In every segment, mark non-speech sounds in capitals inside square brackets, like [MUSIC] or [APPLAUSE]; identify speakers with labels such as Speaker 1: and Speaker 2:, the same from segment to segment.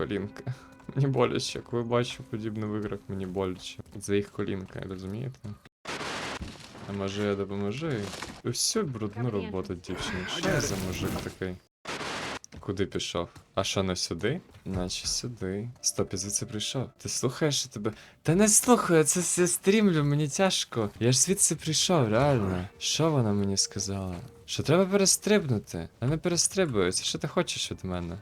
Speaker 1: колінка. [LAUGHS] Мені боляче, ви бачу подібний виграк, мені боляче. За їх колінка, розумієте? А може я допоможу? Всю брудну роботу дівчині. Що за мужик такий? Куди пішов? А що не сюди? Наче сюди. Стоп, я звідси прийшов. Ти слухаєш що тебе. Та не слухаю, це все стрімлю, мені тяжко. Я ж звідси прийшов, реально. Що вона мені сказала? Що треба перестрибнути? Я не перестрибуюся. Що ти хочеш від мене?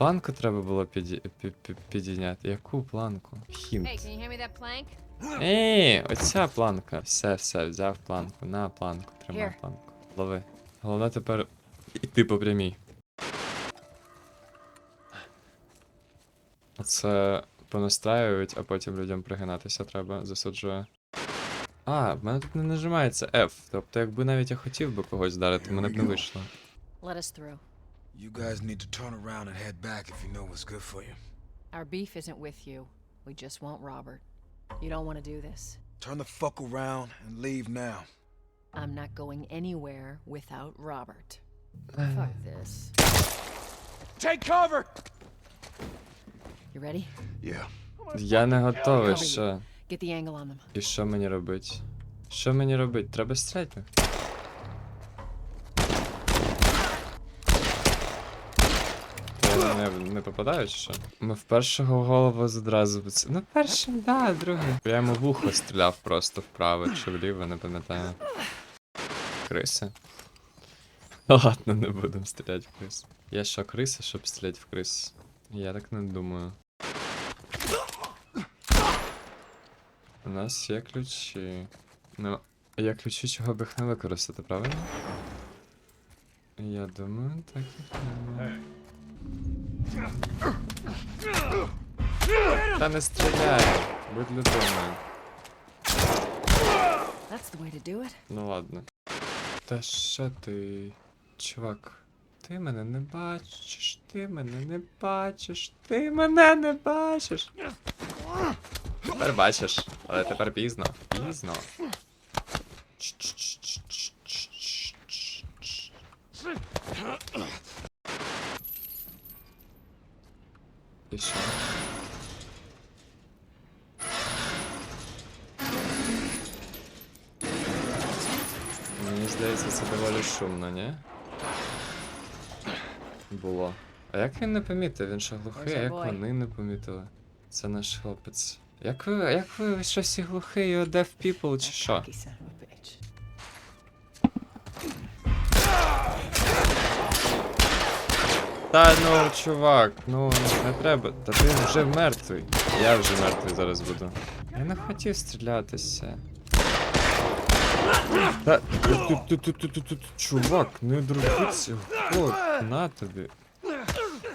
Speaker 1: Планку треба було піді... пі- пі- підійняти. Яку планку? Хінт. Ей, оця планка. Все, все, взяв планку. На планку, тримай планку. Лови. Головне тепер іти по прямій. Оце понастраюють, а потім людям пригинатися треба, засуджує. А, в мене тут не нажимається F. Тобто, якби навіть я хотів би когось вдарити, мене б не вийшло.
Speaker 2: Let us through.
Speaker 3: You guys need to turn around and head back if you know what's good for you.
Speaker 2: Our beef isn't with you. We just want Robert. You don't want to do this.
Speaker 3: Turn the fuck around and leave now.
Speaker 2: I'm not going anywhere without Robert. [SIGHS] Fuck this.
Speaker 3: Take cover!
Speaker 2: You ready?
Speaker 3: Yeah.
Speaker 1: Я не готовий,
Speaker 2: Cover you.
Speaker 1: що?
Speaker 2: Get the angle on them.
Speaker 1: І що мені робить? Що мені робить? Треба стріляти. Не, не попадаю, чи що? Ми в першого голову одразу. Ну, першим, да, другим. Я йому в ухо стріляв просто вправо чи вліво, не пам'ятаю. Криси. Ладно, не будемо стріляти в крис. Я що, криса, щоб стріляти в крис? Я так не думаю. У нас є ключі. Ну, є ключі, чого б їх не використати, правильно? Я думаю, так і треба. Та не стріляй! Будь людиною.
Speaker 2: That's the way to do it.
Speaker 1: Ну ладно. Та що ти, чувак? Ти мене не бачиш, ти мене не бачиш, ти мене не бачиш. Тепер бачиш, але тепер пізно. Пізно. І що? Мені здається, це доволі шумно, ні? Було. А як він не помітив? Він що глухий, а як вони не помітили? Це наш хлопець. Як ви, як ви що всі глухий і deaf people чи що? Та ну, чувак, ну не треба. Та ти вже мертвий. Я вже мертвий зараз буду. Я не хотів стрілятися. Та чувак, не дробиться. От, на тобі.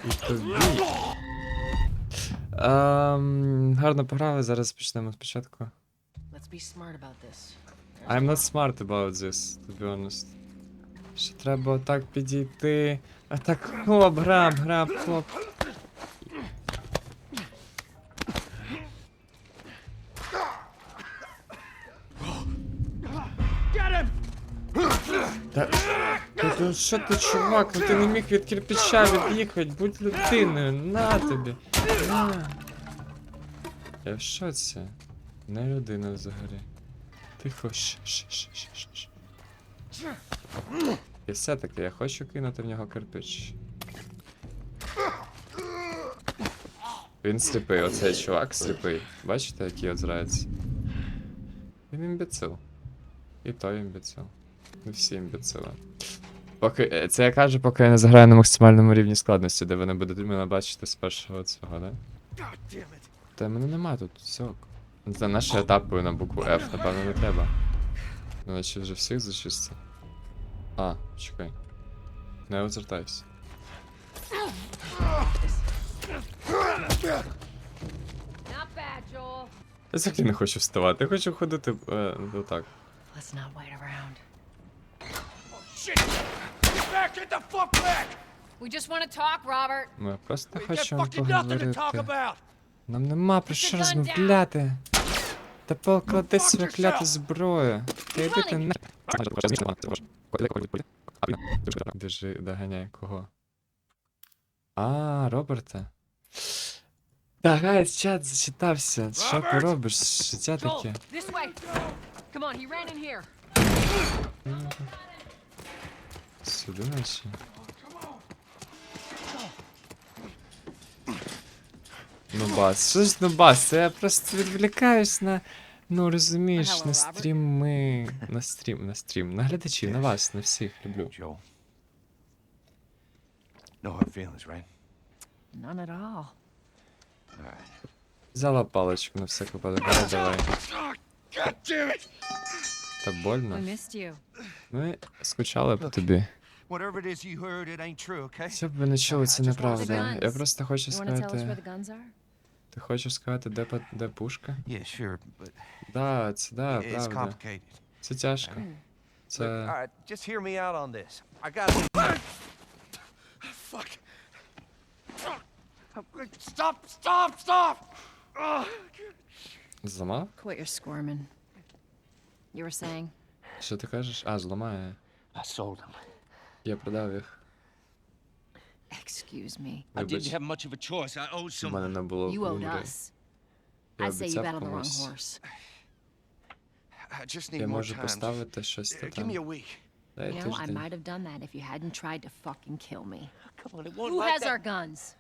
Speaker 1: І тобі. Ем, гарно пограли, зараз почнемо спочатку. I'm not smart about this, to be honest. Що треба отак підійти. А так хлоп, граб, граб, хлоп. Та, та, що ти, чувак, ну ти не міг від кирпича від'їхати, будь людиною, на тобі. Я в шоці. Не людина взагалі. Тихо, ш ш ш ш ш І все-таки я хочу кинути в нього кирпич. Він сліпий, оцей чувак сліпий. Бачите, який озрається? Він імбецил. І той імбецил. Ми всі імбецили. Поки, е, це я кажу, поки я не заграю на максимальному рівні складності, де ви не будете мене бачити з першого цього, да? Та мене нема тут, сок. За наші етапи на букву F, напевно, не треба. Ну, наче вже всіх зачистив. А, чекай. Не розвертайся.
Speaker 2: Bad, Joel.
Speaker 1: Я взагалі не хочу вставати, я хочу ходити е, отак.
Speaker 2: Let's not wait around.
Speaker 3: Shit! Get back! Get the fuck back!
Speaker 2: We just want to talk, Robert.
Speaker 1: Ми просто
Speaker 3: We
Speaker 1: хочемо
Speaker 3: fucking nothing to talk
Speaker 1: поговорити.
Speaker 3: about!
Speaker 1: Нам нема про що розмовляти. Та поклади свою кляту зброю. Біжи, доганяй кого. А, Роберта. Та гайс, чат зачитався. Що ти робиш? Життя таке. Сюди наче. Ну бас, що ж ну бас, я просто відвлікаюсь на. Ну розумієш, на стріми. На стрім, на стрім. На глядачів, на вас, на всіх люблю. Взяла паличку на всяк випадок. Давай,
Speaker 3: it!
Speaker 1: Та больно. Ми скучали по тобі.
Speaker 3: Okay?
Speaker 1: Щоб ви не чули, це неправда. Я просто хочу сказати. Ти хочеш сказати, де, де пушка?
Speaker 3: Yeah, sure, but
Speaker 1: Да, це да,
Speaker 3: it's
Speaker 1: правда.
Speaker 3: complicated.
Speaker 1: Це тяжко. Це...
Speaker 3: Look, all right, just hear me out on this. I got. Fuck. Stop! Stop! Stop!
Speaker 1: Зламав?
Speaker 2: Quit your squirming. You were saying?
Speaker 1: Що ти кажеш? А, зламає.
Speaker 3: I sold him.
Speaker 1: Я продав їх.
Speaker 2: Excuse me.
Speaker 3: I didn't
Speaker 1: Вибач,
Speaker 3: have much of a choice. I owed
Speaker 1: у мене
Speaker 3: someone.
Speaker 1: не було
Speaker 2: You owed
Speaker 1: умри.
Speaker 2: us.
Speaker 1: Я
Speaker 2: I'd say you
Speaker 1: обіцяв
Speaker 2: bet on the wrong
Speaker 1: комусь.
Speaker 2: horse. [SIGHS]
Speaker 3: I just need
Speaker 1: Я
Speaker 3: more
Speaker 1: можу
Speaker 3: time.
Speaker 1: поставити щось
Speaker 3: Uh,
Speaker 1: то
Speaker 3: Give me a
Speaker 1: там.
Speaker 3: week.
Speaker 1: Дай
Speaker 2: You know, I
Speaker 1: тиждень.
Speaker 2: might have done that if you hadn't tried to fucking kill me.
Speaker 3: Come on, it won't
Speaker 2: Who
Speaker 3: like
Speaker 2: has
Speaker 3: that.
Speaker 2: our guns?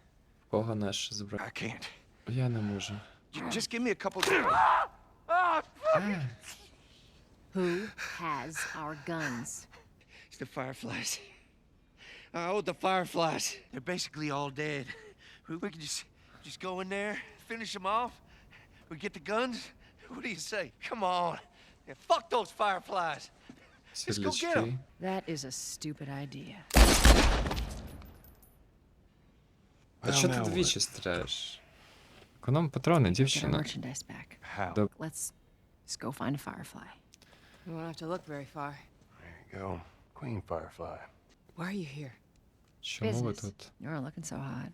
Speaker 1: Кого наш збрав?
Speaker 3: I can't.
Speaker 1: Я не можу.
Speaker 3: J- Just give me a couple. Ah, fuck.
Speaker 2: Who has our guns?
Speaker 3: It's the Fireflies. I owed the Fireflies. They're basically all dead. We, [LAUGHS] we could just just go in there, finish them off. We get the guns. [LAUGHS] What do you say? Come on. Yeah, fuck those Fireflies. Just go get 'em.
Speaker 1: Світлячки.
Speaker 2: That is a stupid idea.
Speaker 1: А що ти двічі стріляєш? Економ патрони,
Speaker 2: Get our
Speaker 1: дівчина.
Speaker 2: merchandise back.
Speaker 3: How?
Speaker 1: Да.
Speaker 2: Let's just go find a firefly.
Speaker 4: We won't have to look very far.
Speaker 3: There you go. Queen Firefly.
Speaker 4: Why are you here?
Speaker 1: Чому ви
Speaker 2: Business.
Speaker 1: тут?
Speaker 2: You're looking so hot.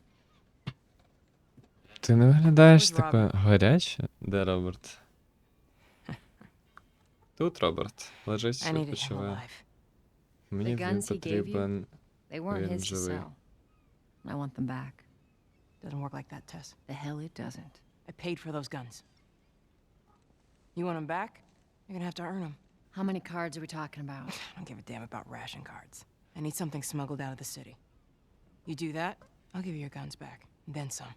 Speaker 1: Ти не виглядаєш
Speaker 4: Where's
Speaker 1: таке гаряче? Де Роберт? [LAUGHS] Тут Роберт. Лежить,
Speaker 4: I need him
Speaker 1: відпочиває.
Speaker 4: alive.
Speaker 1: Мені
Speaker 2: The
Speaker 1: він
Speaker 2: guns he gave you?
Speaker 1: потрібен.
Speaker 2: They weren't
Speaker 1: Він
Speaker 2: his to
Speaker 1: живий.
Speaker 2: sell. I want them back.
Speaker 4: Doesn't work like that, Tess.
Speaker 2: The hell it doesn't.
Speaker 4: I paid for those guns. You want them back? You're gonna have to earn them.
Speaker 2: How many cards are we talking about?
Speaker 4: I [SIGHS] don't give a damn about ration cards. I need something smuggled out of the city. You do that, I'll give you your guns back. And then some.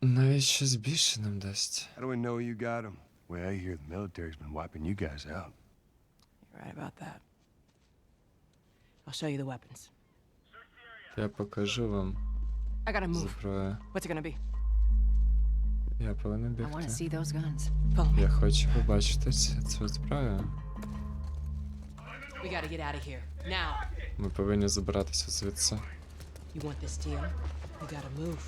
Speaker 1: Навіть щось більше нам дасть.
Speaker 5: How do we know you got them? Well, I hear the military's been wiping you guys out.
Speaker 4: You're right about that. I'll show you the weapons.
Speaker 1: Я покажу вам
Speaker 4: I gotta move.
Speaker 1: зброю.
Speaker 4: What's it gonna be?
Speaker 1: Я повинен
Speaker 2: I want to
Speaker 1: бігти.
Speaker 2: see those guns.
Speaker 4: Follow me.
Speaker 1: Я хочу побачити цю, цю зброю. Ми повинні забиратися звідси.
Speaker 4: You want this deal? We gotta move.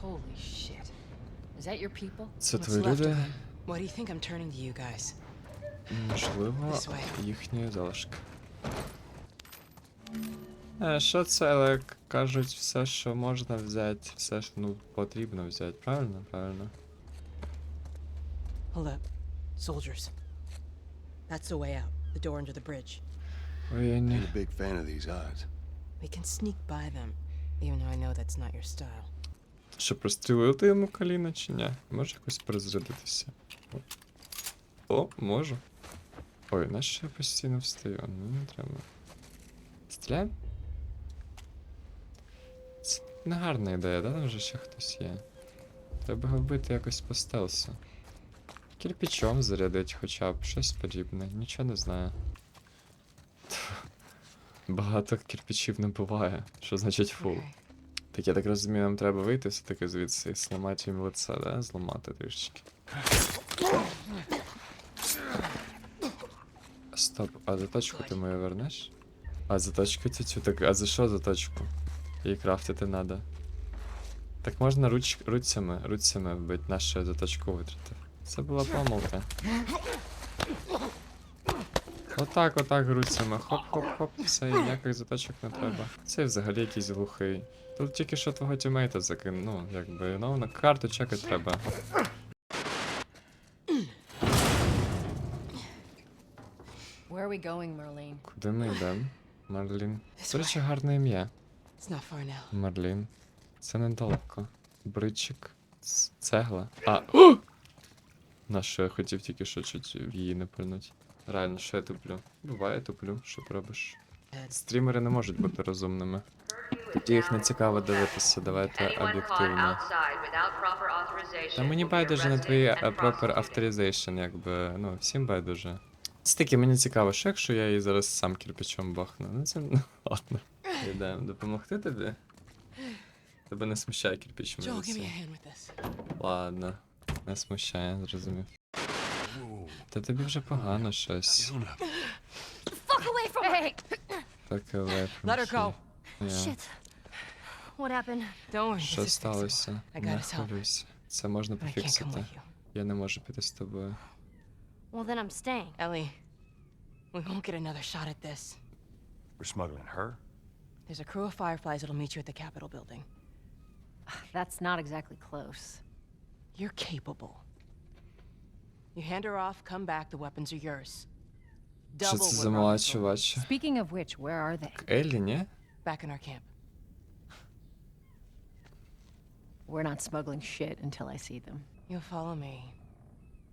Speaker 2: Holy shit. Is that your people?
Speaker 1: Це
Speaker 4: What's
Speaker 1: твої
Speaker 4: left of
Speaker 1: люди?
Speaker 4: them? Why do you think I'm turning to you guys?
Speaker 1: Можливо,
Speaker 4: This way.
Speaker 1: їхні залишки. Е, що це, але як кажуть, все, що можна взяти, все, що ну, потрібно взяти, правильно? Правильно.
Speaker 4: Hold up. Soldiers. That's the way out. The door under the bridge.
Speaker 1: Воєнні.
Speaker 5: Ain't a big fan of these odds.
Speaker 4: We can sneak by them, even though I know that's not your style.
Speaker 1: Що прострілити йому коліна чи ні? Може якось перезарядитися? О, О, можу. Ой, на що я постійно встаю? Ну не треба. Стріляємо? Це не гарна ідея, да? Там вже ще хтось є. Треба його вбити якось по стелсу. Кирпичом зарядить хоча б, щось подібне, нічого не знаю. [LAUGHS] Багато кирпичів не буває. Що значить фул? Так я так розумію, нам треба вийти все-таки звідси і зламати їм лице, да? Зламати трішечки. Стоп, а заточку ти мою вернеш? А заточку тютю, так а за що заточку? Її крафтити надо. Так можна руч, руцями, руцями вбити, нашу заточку витратив. Це була помилка. Отак, отак руцями. Хоп-хоп-хоп, все, і ніяких заточок не треба. Це взагалі якийсь глухий. Тут тільки що твого тімейта закинув, ну, якби, ну, на карту чекати треба.
Speaker 2: Where are we going, Merlene?
Speaker 1: Куди ми йдемо? Марлін.
Speaker 4: This
Speaker 1: До речі, гарне ім'я. Марлін. Це недалеко. Бричик. Цегла. А. О! На що я хотів тільки що чуть в її не пильнуть. Реально, що я туплю? Буває, туплю, що пробиш. Стрімери не можуть бути розумними. Тоді їх не цікаво дивитися, давайте об'єктивно. Та мені байдуже на твої е, proper authorization, якби, ну, всім байдуже. Це таки мені цікаво, що якщо я її зараз сам кирпичом бахну. Ну це ну, [LAUGHS] ладно. Йдемо, допомогти тобі? Тебе не смущає кирпич. Ладно. Не смущає, зрозумів.
Speaker 5: Whoa.
Speaker 1: Та тобі вже погано щось.
Speaker 5: Get on up.
Speaker 2: Fuck away from hey.
Speaker 1: Так away from
Speaker 4: Let her go.
Speaker 1: here. Yeah.
Speaker 2: Shit. What happened?
Speaker 4: Don't worry.
Speaker 1: Що
Speaker 4: this is fixable.
Speaker 1: сталося?
Speaker 4: I
Speaker 1: Не
Speaker 4: got his help.
Speaker 1: хвилюйся. Це можна
Speaker 4: But I can't come
Speaker 1: пофіксити.
Speaker 4: with you.
Speaker 1: Я не можу піти з тобою.
Speaker 2: Well, then I'm staying.
Speaker 4: Ellie, we won't get another shot at this.
Speaker 5: We're smuggling her?
Speaker 4: There's a crew of fireflies that'll meet you at the Capitol building.
Speaker 2: That's not exactly close.
Speaker 4: You're capable. You hand her off, come back, the weapons are yours. Double what
Speaker 2: Speaking of which, where are they?
Speaker 1: Ellie, nie?
Speaker 4: Back in our camp.
Speaker 2: We're not smuggling shit until I see them.
Speaker 4: You'll follow me.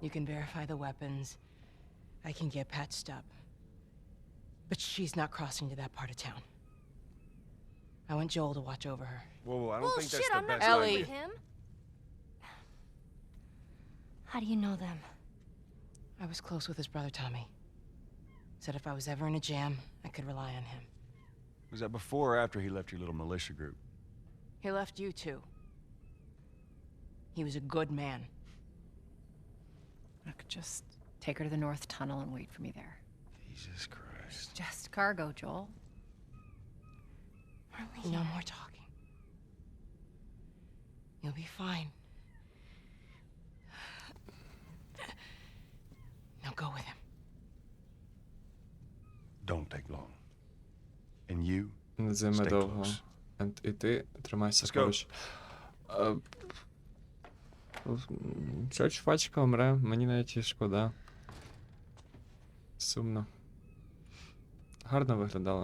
Speaker 4: You can verify the weapons. I can get patched up. But she's not crossing to that part of town. I want Joel to watch over her.
Speaker 5: Whoa, whoa, I don't think shit, that's the I'm not best
Speaker 4: Ellie.
Speaker 5: idea.
Speaker 2: with him. How do you know them?
Speaker 4: I was close with his brother Tommy. Said if I was ever in a jam, I could rely on him.
Speaker 5: Was that before or after he left your little militia group?
Speaker 4: He left you too. He was a good man.
Speaker 2: Look, just take her to the North Tunnel and wait for me there.
Speaker 5: Jesus Christ.
Speaker 2: Just cargo, Joel.
Speaker 4: No more talking. You'll be fine.
Speaker 1: Не довго. І ти тримайся поруч. Е, Ця чувачка умре, мені навіть шкода. Сумно. Гарно виглядала.